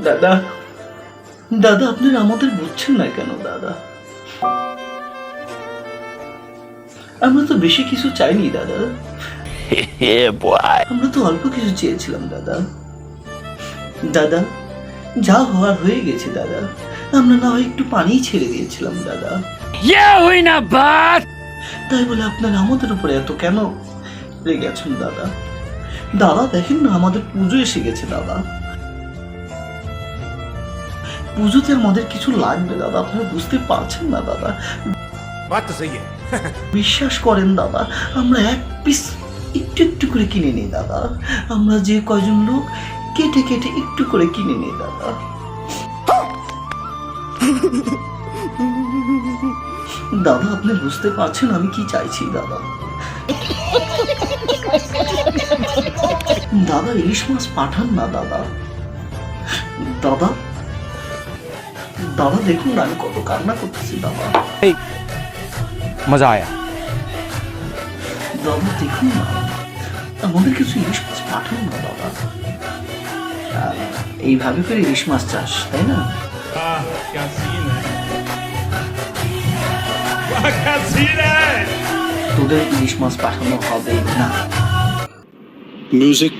দাদা দাদা আপনারা আমাদের বুঝছেন না কেন দাদা? আমরা তো বেশি কিছু চাইনি দাদা। আমরা তো অল্প কিছু চেয়েছিলাম দাদা। দাদা যা হওয়ার হয়ে গেছে দাদা। আমরা না হয় একটু পানি ছেড়ে দিয়েছিলাম দাদা। bad. তাই বলে আপনারা আমাদের উপরে এত কেন রেগে আছেন দাদা? দাদা দেখেন না আমাদের পুজো এসে গেছে দাদা। পুজোতে আমাদের কিছু লাগবে দাদা। আপনারা বুঝতে পারছেন না দাদা। বিশ্বাস করেন দাদা আমরা এক পিস একটু একটু করে কিনে নিই দাদা। আমরা যে কয়জন লোক কেটে কেটে একটু করে কিনে নিই দাদা। দাদা আপনি বুঝতে পারছেন আমি কি চাইছি দাদা? দাদা ইলিশ মাছ পাঠান না দাদা। দাদা বাবা দেখুন আমি কত কান্না করতেছি বাবা এই মজা আয়া। বাবা দেখুন না। আমাদের কিছু ইলিশ মাছ পাঠান না বাবা এইভাবে করে ইলিশ মাছ চাষ তাই না? তোদের ইলিশ মাছ পাঠানো হবে না। মিউজিক